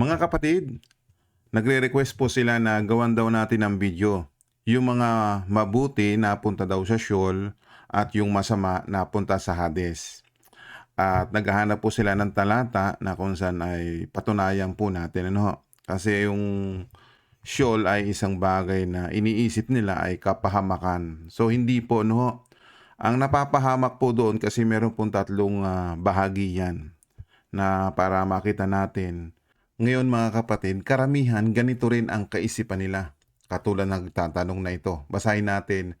Mga kapatid, nagre-request po sila na gawan daw natin ng video. Yung mga mabuti napunta daw sa Sheol at yung masama napunta sa Hades. At naghahanap po sila ng talata na kung saan ay patunayan po natin. Ano? Kasi yung Sheol ay isang bagay na iniisip nila ay kapahamakan. So hindi po no. Ang napapahamak po doon kasi meron pong tatlong ah, bahagi yan na para makita natin. Ngayon mga kapatid, karamihan ganito rin ang kaisipan nila. Katulad ng tatanong na ito. Basahin natin.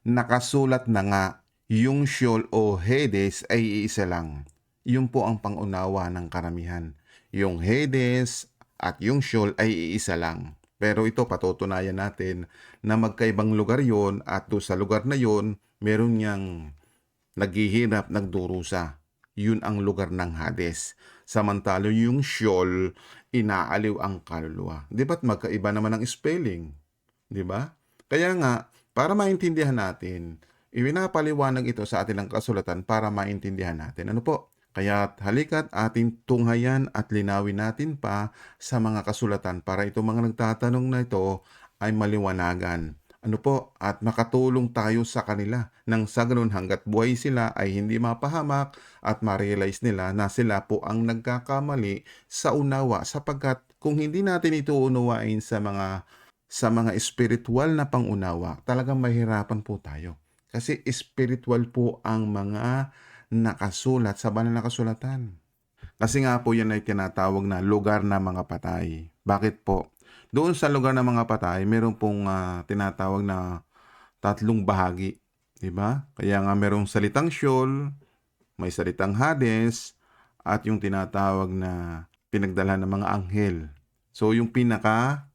Nakasulat na nga, yung Sheol o Hades ay iisa lang. Yun po ang pangunawa ng karamihan. Yung Hades at yung Sheol ay iisa lang. Pero ito patutunayan natin na magkaibang lugar yon at doon sa lugar na yon meron niyang naghihirap, nagdurusa. Yun ang lugar ng Hades. Samantalo yung Sheol, inaaliw ang kaluluwa. Di ba't magkaiba naman ang spelling? Di ba? Kaya nga, para maintindihan natin, iwinapaliwanag ito sa atin ng kasulatan para maintindihan natin. Ano po? Kaya halika't ating tunghayan at linawin natin pa sa mga kasulatan para itong mga nagtatanong na ito ay maliwanagan. Ano po? At makatulong tayo sa kanila nang sa ganun hanggat buhay sila ay hindi mapahamak at ma-realize nila na sila po ang nagkakamali sa unawa sapagkat kung hindi natin ito unawain sa mga sa mga spiritual na pangunawa, talagang mahirapan po tayo. Kasi spiritual po ang mga nakasulat sa banal na kasulatan. Kasi nga po yan ay tinatawag na lugar na mga patay. Bakit po? Doon sa lugar ng mga patay, meron pong ah, tinatawag na tatlong bahagi. Di ba? Kaya nga merong salitang Sheol, may salitang Hades, at yung tinatawag na pinagdala ng mga anghel. So yung pinaka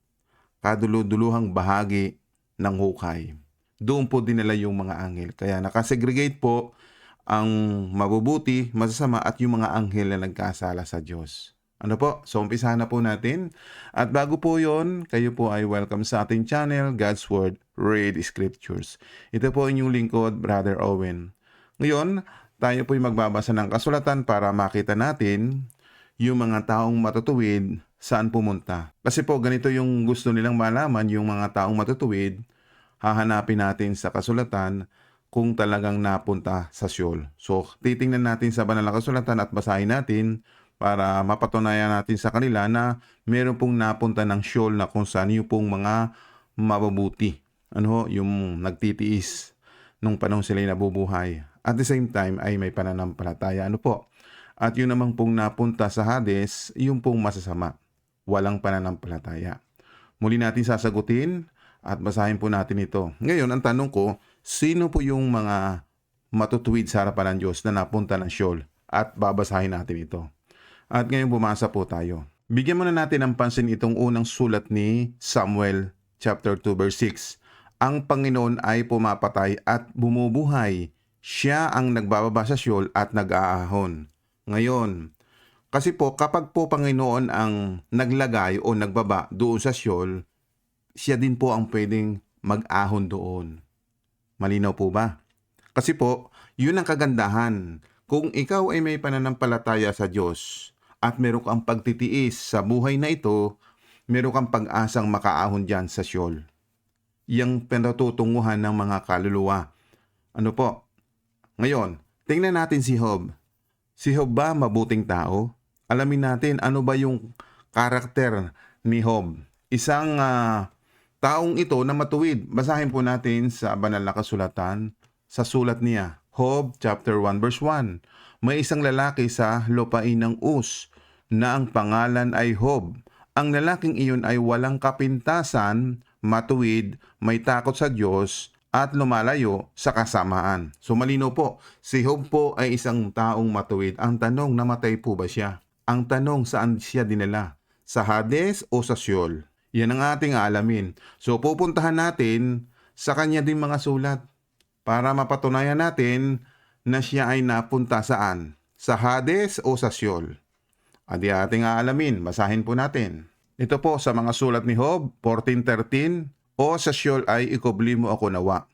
kaduluduluhang bahagi ng hukay. Doon po dinala yung mga anghel. Kaya nakasegregate po ang mabubuti, masasama at yung mga anghel na nagkasala sa Diyos. Ano po? So, umpisahan na po natin. At bago po yon, kayo po ay welcome sa ating channel, God's Word, Read Scriptures. Ito po inyong lingkod, Brother Owen. Ngayon, tayo po ay magbabasa ng kasulatan para makita natin yung mga taong matutuwid saan pumunta. Kasi po, ganito yung gusto nilang malaman, yung mga taong matutuwid, hahanapin natin sa kasulatan kung talagang napunta sa Sheol. So, titingnan natin sa banal na kasulatan at basahin natin para mapatunayan natin sa kanila na meron pong napunta ng Sheol na kung saan yung pong mga mababuti. Ano ho, yung nagtitiis nung panahon sila nabubuhay. At the same time ay may pananampalataya. Ano po? At yun namang pong napunta sa Hades, yung pong masasama. Walang pananampalataya. Muli natin sasagutin at basahin po natin ito. Ngayon, ang tanong ko, sino po yung mga matutuwid sa harapan ng Diyos na napunta ng Sheol? At babasahin natin ito. At ngayon bumasa po tayo. Bigyan muna natin ng pansin itong unang sulat ni Samuel chapter 2 verse 6. Ang Panginoon ay pumapatay at bumubuhay. Siya ang nagbababa sa Sheol at nag-aahon. Ngayon, kasi po kapag po Panginoon ang naglagay o nagbaba doon sa Sheol, siya din po ang pwedeng mag-ahon doon. Malinaw po ba? Kasi po, yun ang kagandahan. Kung ikaw ay may pananampalataya sa Diyos at meron kang pagtitiis sa buhay na ito, meron kang pag-asang makaahon dyan sa Sheol. Yang pinatutunguhan ng mga kaluluwa. Ano po? Ngayon, tingnan natin si Job. Si Job ba mabuting tao? Alamin natin ano ba yung karakter ni Job. Isang ah, taong ito na matuwid. Basahin po natin sa banal na kasulatan sa sulat niya. Job chapter 1 verse 1. May isang lalaki sa lupain ng Us na ang pangalan ay Job. Ang lalaking iyon ay walang kapintasan, matuwid, may takot sa Diyos at lumalayo sa kasamaan. So malino po, si Job po ay isang taong matuwid. Ang tanong, namatay po ba siya? Ang tanong, saan siya dinala? Sa Hades o sa Sheol? Yan ang ating alamin. So pupuntahan natin sa kanya din mga sulat para mapatunayan natin na siya ay napunta saan? Sa Hades o sa Sheol? Adi ating aalamin, basahin po natin. Ito po sa mga sulat ni Job 14.13 O sa Sheol ay ikubli mo ako nawa.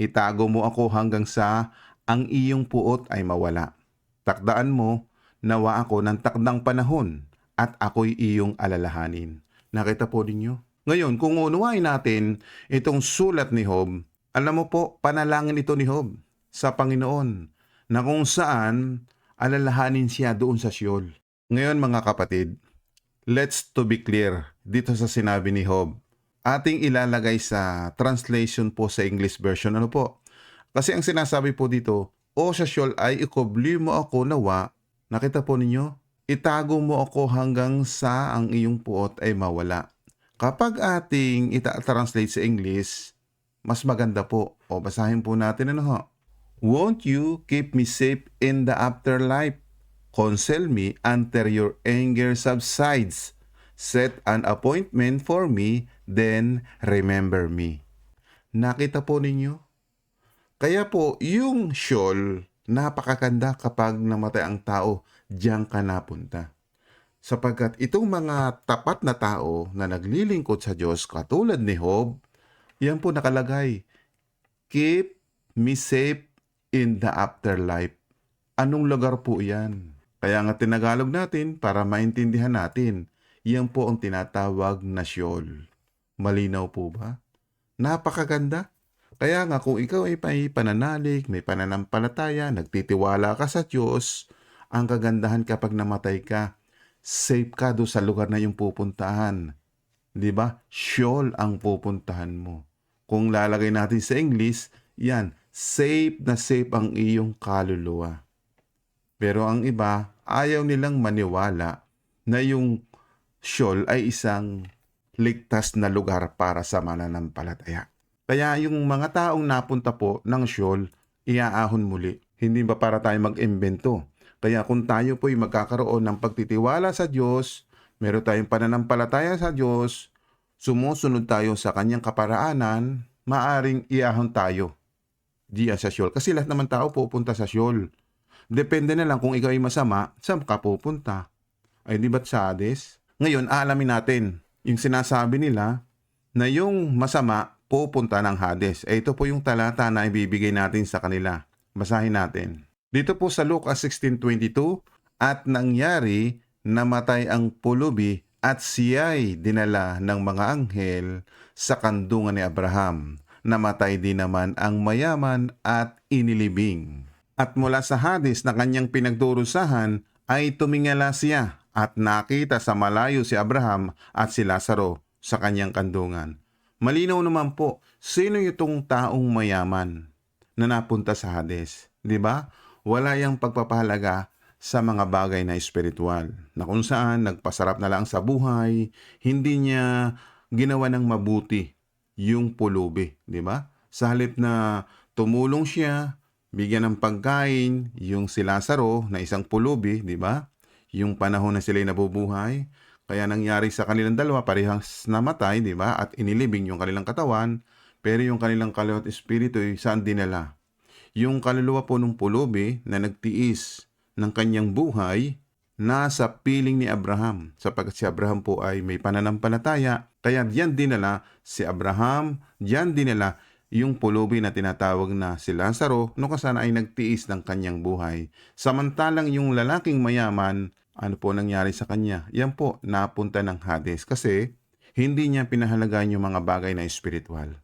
Itago mo ako hanggang sa ang iyong puot ay mawala. Takdaan mo nawa ako ng takdang panahon at ako'y iyong alalahanin. Nakita po ninyo? Ngayon, kung unuwain natin itong sulat ni Job, alam mo po, panalangin ito ni Job sa Panginoon na kung saan alalahanin siya doon sa Sheol. Ngayon mga kapatid, let's to be clear dito sa sinabi ni Job. Ating ilalagay sa translation po sa English version. Ano po? Kasi ang sinasabi po dito, O sa Sheol ay ikobli mo ako nawa. Nakita po ninyo? Itago mo ako hanggang sa ang iyong puot ay mawala. Kapag ating ita-translate sa English, mas maganda po. O basahin po natin ano ho. Won't you keep me safe in the afterlife? Console me until your anger subsides. Set an appointment for me, then remember me. Nakita po ninyo? Kaya po, yung Sheol, napakaganda kapag namatay ang tao, diyan ka napunta. Sapagkat itong mga tapat na tao na naglilingkod sa Diyos katulad ni Job, yan po nakalagay, Keep me safe in the afterlife. Anong lugar po yan? Kaya nga tinagalog natin para maintindihan natin, yan po ang tinatawag na Sheol. Malinaw po ba? Napakaganda. Kaya nga kung ikaw ay may pananalig, may pananampalataya, nagtitiwala ka sa Diyos, ang kagandahan kapag namatay ka, safe ka do sa lugar na yung pupuntahan. 'Di ba? Sheol ang pupuntahan mo. Kung lalagay natin sa English, yan, safe na safe ang iyong kaluluwa. Pero ang iba, ayaw nilang maniwala na yung Sheol ay isang ligtas na lugar para sa mananampalataya. Kaya yung mga taong napunta po ng Sheol, iaahon muli. Hindi ba para tayo mag-imbento? Kaya kung tayo po'y magkakaroon ng pagtitiwala sa Diyos, meron tayong pananampalataya sa Diyos, sumusunod tayo sa kanyang kaparaanan, maaring iahon tayo diyan sa Sheol. Kasi lahat naman tao pupunta sa Sheol. Depende na lang kung ikaw ay masama, saan ka pupunta? Ay di ba't sa Hades? Ngayon, aalamin natin yung sinasabi nila na yung masama pupunta ng Hades. Eh, ito po yung talata na ibibigay natin sa kanila. Basahin natin. Dito po sa Lucas 16.22, At nangyari, namatay ang pulubi at siya'y dinala ng mga anghel sa kandungan ni Abraham. Namatay din naman ang mayaman at inilibing. At mula sa Hades na kanyang pinagdurusahan ay tumingala siya at nakita sa malayo si Abraham at si Lazaro sa kanyang kandungan. Malinaw naman po, sino itong taong mayaman na napunta sa Hades? Di ba? Wala yang pagpapahalaga sa mga bagay na espiritual. Na kung saan nagpasarap na lang sa buhay, hindi niya ginawa ng mabuti yung pulubi. Di ba? Sa halip na tumulong siya, bigyan ng pagkain, yung si Lazaro na isang pulubi, di ba? Yung panahon na sila'y nabubuhay, kaya nangyari sa kanilang dalawa, parehas namatay, di ba? At inilibing yung kanilang katawan, pero yung kanilang kaluluwa at espiritu ay saan dinala? Yung kaluluwa po ng pulubi na nagtiis ng kanyang buhay, nasa piling ni Abraham, sapagkat si Abraham po ay may pananampalataya, kaya diyan dinala si Abraham, diyan dinala yung pulubi na tinatawag na si Lazaro no kasana ay nagtiis ng kanyang buhay. Samantalang yung lalaking mayaman, ano po nangyari sa kanya? Yan po, napunta ng Hades kasi hindi niya pinahalagahan yung mga bagay na espiritual.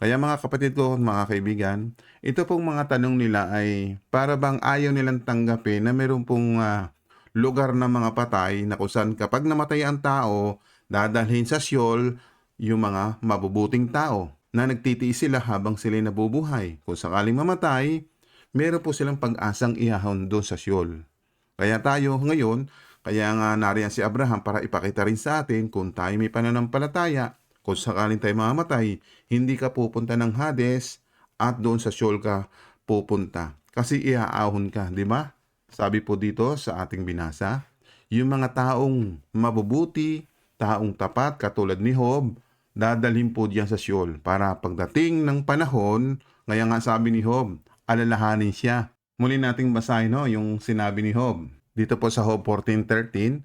Kaya mga kapatid ko, mga kaibigan, ito pong mga tanong nila ay para bang ayaw nilang tanggapin na meron pong ah, lugar ng mga patay na kung saan kapag namatay ang tao, dadalhin sa Sheol yung mga mabubuting tao na nagtitiis sila habang sila nabubuhay. Kung sakaling mamatay, meron po silang pag-asang ihahon doon sa Sheol. Kaya tayo ngayon, kaya nga nariyan si Abraham para ipakita rin sa atin kung tayo may pananampalataya, kung sakaling tayo mamamatay, hindi ka pupunta ng Hades at doon sa Sheol ka pupunta. Kasi iaahon ka, di ba? Sabi po dito sa ating binasa, yung mga taong mabubuti, taong tapat katulad ni Job, dadalhin po diyan sa Sheol para pagdating ng panahon, ngaya nga sabi ni Job, alalahanin siya. Muli nating basahin no, yung sinabi ni Job. Dito po sa Job 14.13,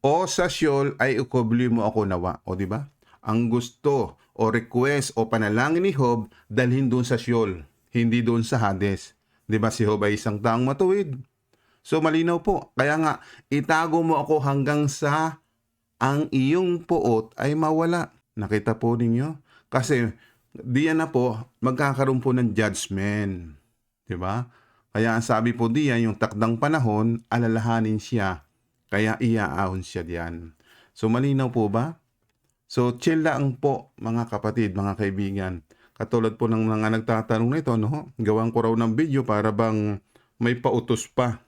O sa Sheol ay ukobli mo ako nawa. O di ba? Ang gusto o request o panalangin ni Job, dalhin doon sa Sheol, hindi doon sa Hades. Di ba si Job ay isang taong matuwid? So malinaw po. Kaya nga, itago mo ako hanggang sa ang iyong puot ay mawala. Nakita po ninyo? Kasi diyan na po, magkakaroon po ng judgment. 'Di ba? Kaya ang sabi po diyan, yung takdang panahon, alalahanin siya. Kaya iaahon siya diyan. So malinaw po ba? So chill lang po mga kapatid, mga kaibigan. Katulad po ng mga nagtatanong nito, no? Gawan ko raw ng video para bang may pautos pa.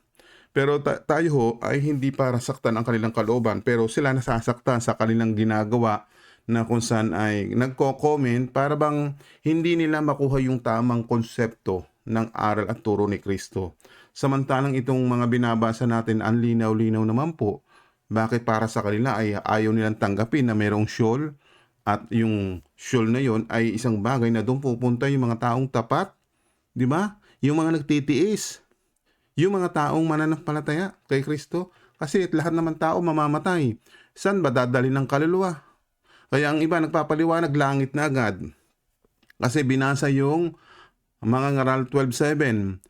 Pero ta- tayo ho ay hindi para saktan ang kanilang kalooban, pero sila nasasaktan sa kanilang ginagawa na kung saan ay nagko-comment para bang hindi nila makuha yung tamang konsepto ng aral at turo ni Kristo. Samantalang itong mga binabasa natin, ang linaw-linaw naman po. Bakit para sa kanila ay ayaw nilang tanggapin na mayroong shawl at yung shawl na yon ay isang bagay na doon pupunta yung mga taong tapat, di ba? Yung mga nagtitiis, yung mga taong mananampalataya kay Kristo. Kasi lahat naman tao mamamatay. Saan ba dadali ng kaluluwa? Kaya ang iba nagpapaliwanag langit na agad. Kasi binasa yung mga ngaral 12.7.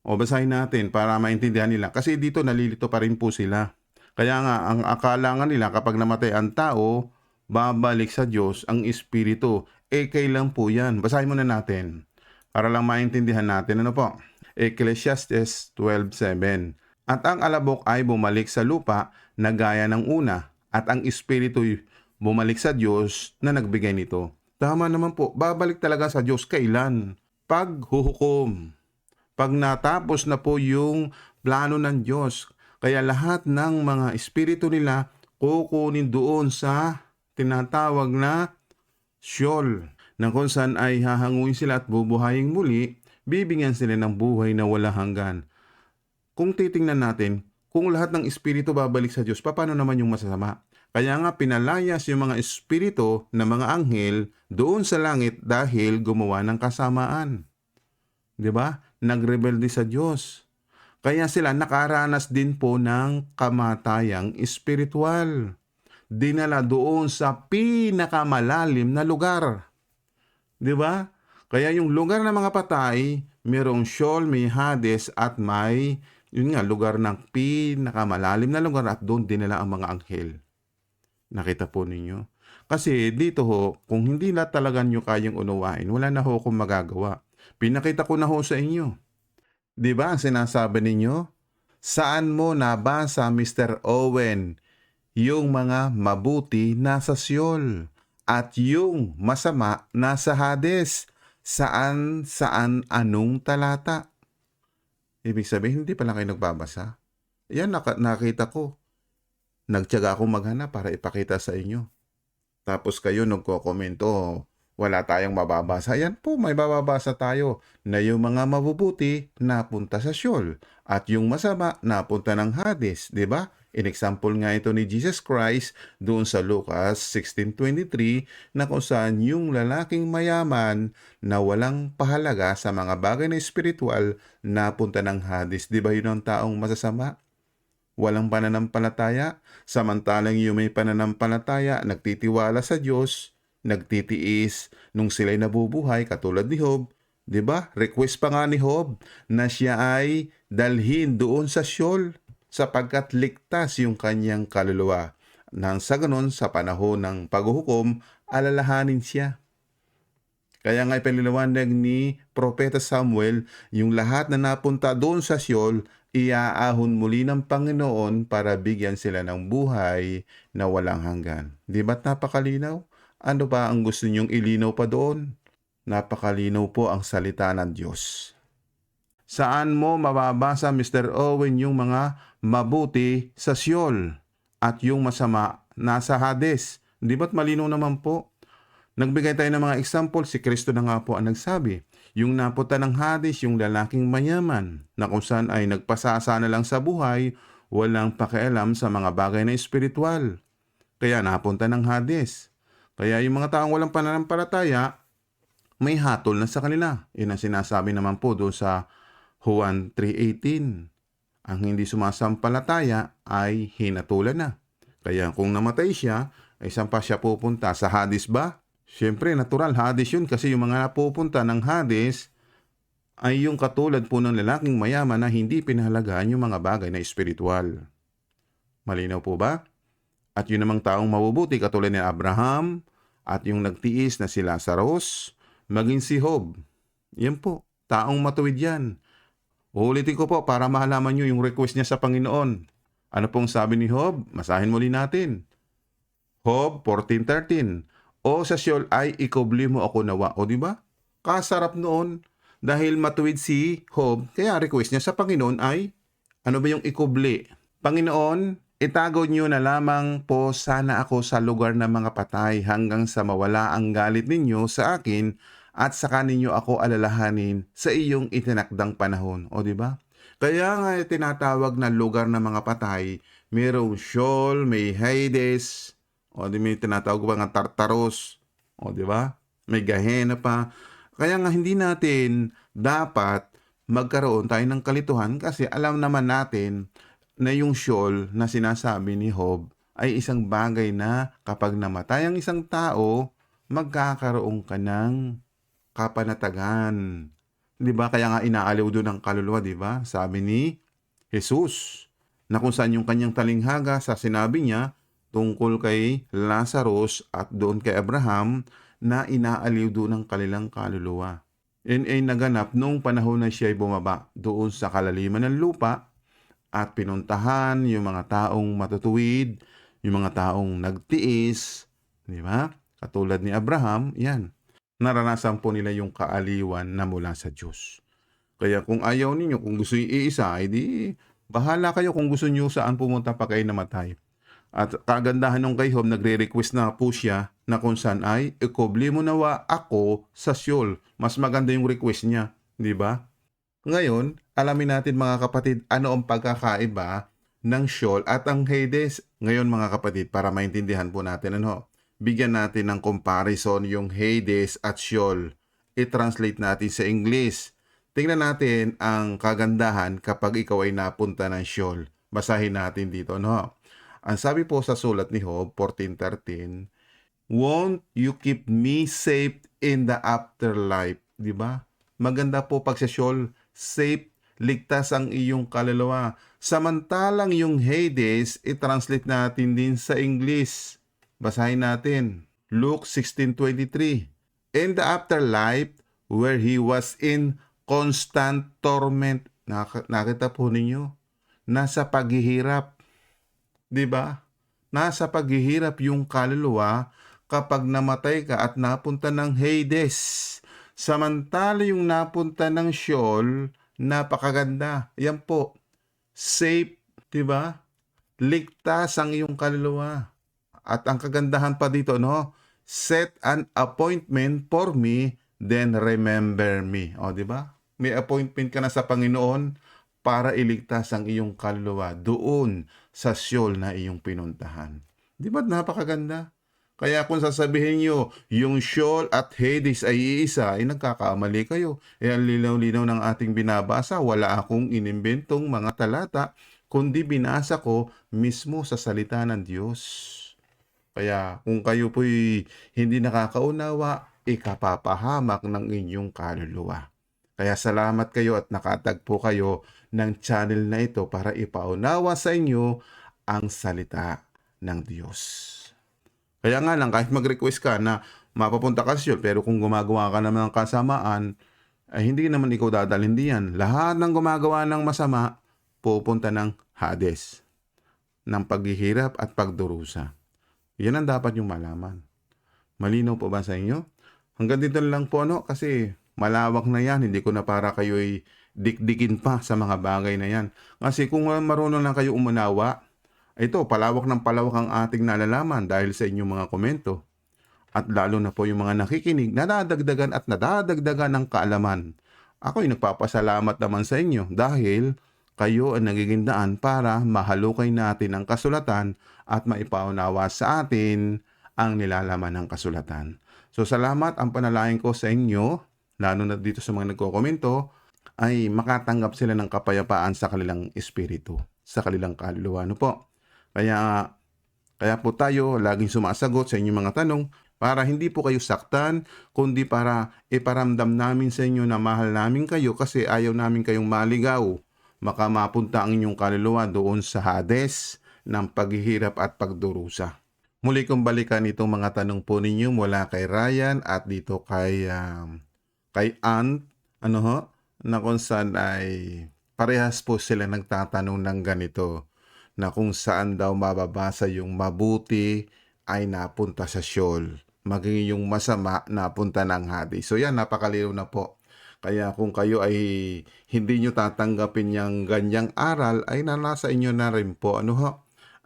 O basahin natin para maintindihan nila. Kasi dito nalilito pa rin po sila. Kaya nga, ang akala nga nila kapag namatay ang tao, babalik sa Diyos ang Espiritu. Eh, kailan po yan? Basahin muna natin. Para lang maintindihan natin. Ano po? Ecclesiastes 12.7 At ang alabok ay bumalik sa lupa na gaya ng una, at ang Espiritu bumalik sa Diyos na nagbigay nito. Tama naman po, babalik talaga sa Diyos kailan? Paghuhukom. Pag natapos na po yung plano ng Diyos. Kaya lahat ng mga espiritu nila kukunin doon sa tinatawag na Sheol na kung saan ay hahanguin sila at bubuhayin muli, bibigyan sila ng buhay na wala hanggan. Kung titingnan natin, kung lahat ng espiritu babalik sa Diyos, paano naman yung masasama? Kaya nga pinalayas yung mga espiritu na mga anghel doon sa langit dahil gumawa ng kasamaan. 'Di ba? Nagrebelde sa Diyos. Kaya sila nakaranas din po ng kamatayang espiritual. Dinala doon sa pinakamalalim na lugar. 'Di ba? Kaya yung lugar ng mga patay, merong Sheol, may Hades at may yun nga lugar ng pinakamalalim na lugar at doon dinala ang mga anghel. Nakita po ninyo? Kasi dito ho, kung hindi na talaga nyo kayang unawain, wala na ho akong magagawa. Pinakita ko na ho sa inyo. Di ba ang sinasabi ninyo? Saan mo nabasa, Mr. Owen, yung mga mabuti nasa Seol at yung masama nasa Hades? Saan, saan, anong talata? Ibig sabihin, hindi pala kayo nagbabasa. Yan, nakita ko. Nagtyaga akong maghanap para ipakita sa inyo. Tapos kayo nagko-komento, wala tayong mababasa. Yan po, may mababasa tayo na yung mga mabubuti napunta sa Sheol at yung masama napunta ng Hades, di ba? In example nga ito ni Jesus Christ doon sa Lucas 16.23 na kung saan yung lalaking mayaman na walang pahalaga sa mga bagay na espiritual napunta ng Hades. Di ba yun ang taong masasama? Walang pananampalataya, samantalang yung may pananampalataya, nagtitiwala sa Diyos, nagtitiis, nung sila'y nabubuhay, katulad ni Job, di ba? Request pa nga ni Job na siya ay dalhin doon sa Sheol sapagkat ligtas yung kanyang kaluluwa. Nang sa ganon, sa panahon ng paghuhukom, alalahanin siya. Kaya nga ipiniliwanag ni Propeta Samuel, yung lahat na napunta doon sa Sheol, iaahon muli ng Panginoon para bigyan sila ng buhay na walang hanggan. Di ba't napakalinaw? Ano ba ang gusto niyong ilinaw pa doon? Napakalinaw po ang salita ng Diyos. Saan mo mababasa, Mr. Owen, yung mga mabuti sa Seol at yung masama nasa Hades? Di ba't malinaw naman po? Nagbigay tayo ng mga example, si Kristo na nga po ang nagsabi. Yung napunta ng Hades, yung lalaking mayaman, na kung saan ay nagpasasa na lang sa buhay, walang pakialam sa mga bagay na espiritual. Kaya napunta ng Hades. Kaya yung mga taong walang pananampalataya, may hatol na sa kanila. Yun ang sinasabi naman po doon sa Juan 3.18. Ang hindi sumasampalataya ay hinatulan na. Kaya kung namatay siya, ay saan pa siya pupunta? Sa Hades ba? Siyempre, natural, Hades yun kasi yung mga napupunta ng Hades ay yung katulad po ng lalaking mayaman na hindi pinahalagaan yung mga bagay na espiritual. Malinaw po ba? At yun namang taong mabubuti katulad ni Abraham at yung nagtiis na si Lazarus, maging si Job. Yan po, taong matuwid yan. Uulitin ko po para mahalaman nyo yung request niya sa Panginoon. Ano pong sabi ni Job? Masahin muli natin. Job 14.13 O sa Sheol ay ikubli mo ako nawa. O di ba? Kasarap noon dahil matuwid si Job, kaya request niya sa Panginoon ay ano ba yung ikubli? Panginoon, itago niyo na lamang po sana ako sa lugar ng mga patay hanggang sa mawala ang galit ninyo sa akin at saka ninyo ako alalahanin sa iyong itinakdang panahon. O di ba? Kaya nga tinatawag na lugar ng mga patay, mayroong Sheol, may Hades, o di may tinatawag pa nga Tartaros, o di ba? May Gehenna pa. Kaya nga hindi natin dapat magkaroon tayo ng kalituhan kasi alam naman natin na yung Sheol na sinasabi ni Job ay isang bagay na kapag namatay ang isang tao, magkakaroon ka ng kapanatagan. 'Di ba? Kaya nga inaaliw doon ang kaluluwa, 'di ba? Sabi ni Jesus na kung saan yung kanyang talinghaga sa sinabi niya tungkol kay Lazarus at doon kay Abraham na inaaliw doon ang kanilang kaluluwa. Yan ay naganap noong panahon na siya ay bumaba doon sa kalaliman ng lupa at pinuntahan yung mga taong matutuwid, yung mga taong nagtiis, di ba? Katulad ni Abraham, yan. Naranasan po nila yung kaaliwan na mula sa Diyos. Kaya kung ayaw ninyo, kung gusto yung iisa, ay di, bahala kayo kung gusto nyo saan pumunta pa kayo namatay. At kagandahan nung kay Job, nagre-request na po siya na kung saan ay, ikobli mo nawa ako sa Seol. Mas maganda yung request niya, di ba? Ngayon, alamin natin mga kapatid, ano ang pagkakaiba ng Sheol at ang Hades. Ngayon mga kapatid, para maintindihan po natin ano, bigyan natin ng comparison yung Hades at Sheol. I-translate natin sa English. Tingnan natin ang kagandahan kapag ikaw ay napunta ng Sheol. Basahin natin dito, no? Ang sabi po sa sulat ni Job 14.13, Won't you keep me safe in the afterlife? Di ba? Maganda po pag sa Sheol, safe, ligtas ang iyong kaluluwa. Samantalang yung Hades, i-translate natin din sa English. Basahin natin. Luke 16.23 In the afterlife, where he was in constant torment. Nak- nakita po ninyo? Nasa paghihirap. 'Di ba? Nasa paghihirap yung kaluluwa kapag namatay ka at napunta ng Hades. Samantala yung napunta ng Sheol, napakaganda. Yan po. Safe, 'di ba? Ligtas ang iyong kaluluwa. At ang kagandahan pa dito, no? Set an appointment for me, then remember me. O, di ba? May appointment ka na sa Panginoon para iligtas ang iyong kaluluwa doon sa Sheol na iyong pinuntahan. Di ba napakaganda? Kaya kung sasabihin nyo, yung Sheol at Hades ay iisa, ay nagkakamali kayo. E ang linaw-linaw ng ating binabasa, wala akong inimbentong mga talata, kundi binasa ko mismo sa salita ng Diyos. Kaya kung kayo po'y hindi nakakaunawa, ikapapahamak ng inyong kaluluwa. Kaya salamat kayo at nakatagpo kayo ng channel na ito para ipaunawa sa inyo ang salita ng Diyos. Kaya nga lang, kahit mag-request ka na mapapunta ka sa pero kung gumagawa ka naman ng kasamaan, ay hindi naman ikaw dadalhin diyan. Lahat ng gumagawa ng masama, pupunta ng Hades, ng paghihirap at pagdurusa. Yan ang dapat yung malaman. Malinaw po ba sa inyo? Hanggang dito lang po ano, kasi malawak na yan. Hindi ko na para kayo'y dikdikin pa sa mga bagay na yan. Kasi kung marunong lang kayo umunawa, ito, palawak ng palawak ang ating nalalaman dahil sa inyong mga komento. At lalo na po yung mga nakikinig, nadadagdagan at nadadagdagan ng kaalaman. Ako'y nagpapasalamat naman sa inyo dahil kayo ang nagiging daan para mahalukay natin ang kasulatan at maipaunawa sa atin ang nilalaman ng kasulatan. So salamat ang panalangin ko sa inyo, lalo na dito sa mga nagkokomento, ay makatanggap sila ng kapayapaan sa kanilang espiritu, sa kanilang kaluluwa. Ano po? Kaya, kaya po tayo laging sumasagot sa inyong mga tanong Para hindi po kayo saktan, kundi para iparamdam namin sa inyo na mahal namin kayo kasi ayaw namin kayong maligaw. Maka mapunta ang inyong kaluluwa doon sa Hades ng paghihirap at pagdurusa. Muli kong balikan itong mga tanong po ninyo mula kay Ryan at dito kay um, kay Ant, ano ho, na kung saan ay parehas po sila nagtatanong ng ganito na kung saan daw mababasa yung mabuti ay napunta sa Sheol. Maging yung masama napunta ng Hades. So yan, napakalinaw na po. Kaya kung kayo ay hindi nyo tatanggapin yung ganyang aral, ay nanasa inyo na rin po. Ano ho?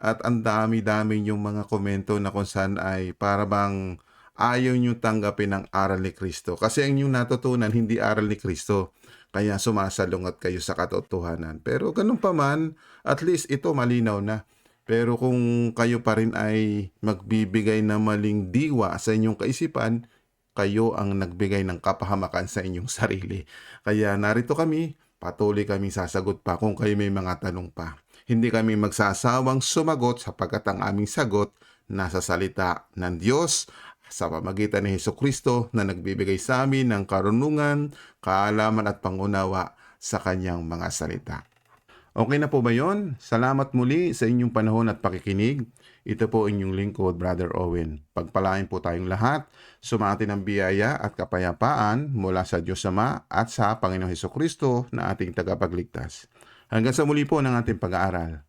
At ang dami-dami yung mga komento na kung saan ay para bang ayaw nyo tanggapin ang aral ni Kristo. Kasi ang inyong natutunan, hindi aral ni Kristo. Kaya sumasalungat kayo sa katotohanan. Pero ganun pa man, at least ito malinaw na. Pero kung kayo pa rin ay magbibigay na maling diwa sa inyong kaisipan, kayo ang nagbigay ng kapahamakan sa inyong sarili. Kaya narito kami, patuloy kami sasagot pa kung kayo may mga tanong pa. Hindi kami magsasawang sumagot sapagkat ang aming sagot nasa salita ng Diyos sa pamagitan ni Heso Kristo na nagbibigay sa amin ng karunungan, kaalaman at pangunawa sa kanyang mga salita. Okay na po ba yon? Salamat muli sa inyong panahon at pakikinig. Ito po inyong lingkod, Brother Owen. Pagpalain po tayong lahat, sumati ng biyaya at kapayapaan mula sa Diyos Ama at sa Panginoong Heso Kristo na ating tagapagligtas. Hanggang sa muli po ng ating pag-aaral.